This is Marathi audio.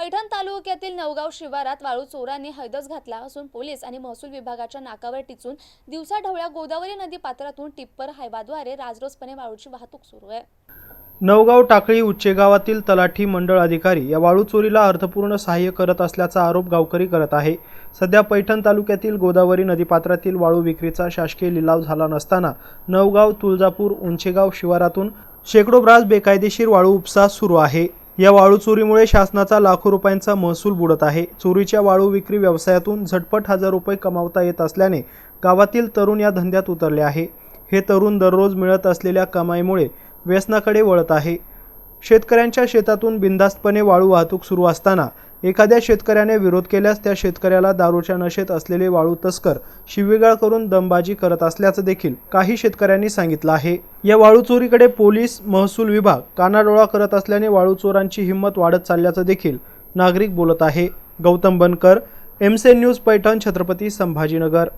पैठण तालुक्यातील नवगाव शिवारात वाळू चोरांनी हैदस घातला असून पोलीस आणि महसूल विभागाच्या नाकावर टिचून दिवसाढवळ्या गोदावरी नदी पात्रातून टिप्पर हायवाद्वारे राजरोसपणे वाळूची वाहतूक सुरू आहे. नवगाव टाकळी उच्चेगावातील तलाठी मंडळ अधिकारी या वाळू चोरीला अर्थपूर्ण सहाय्य करत असल्याचा आरोप गावकरी करत आहे. सध्या पैठण तालुक्यातील गोदावरी नदीपात्रातील वाळू विक्रीचा शासकीय लिलाव झाला नसताना नवगाव तुळजापूर उंचेगाव शिवारातून शेकडो ब्रास बेकायदेशीर वाळू उपसा सुरू आहे. या वाळू चोरीमुळे शासनाचा लाखो रुपयांचा महसूल बुडत आहे. चोरीच्या वाळू विक्री व्यवसायातून झटपट हजार रुपये कमावता येत असल्याने गावातील तरुण या धंद्यात उतरले आहे. हे तरुण दररोज मिळत असलेल्या कमाईमुळे व्यसनाकडे वळत आहे. शेतकऱ्यांच्या शेतातून बिनधास्तपणे वाळू वाहतूक सुरू असताना एखाद्या शेतकऱ्याने विरोध केल्यास त्या शेतकऱ्याला दारूच्या नशेत असलेले वाळू तस्कर शिवीगाळ करून दमबाजी करत असल्याचं देखील काही शेतकऱ्यांनी सांगितलं आहे. या वाळू चोरीकडे पोलीस महसूल विभाग कानाडोळा करत असल्याने वाळू चोरांची हिंमत वाढत चालल्याचं देखील नागरिक बोलत आहे. गौतम बनकर एमसे न्यूज पैठण छत्रपती संभाजीनगर.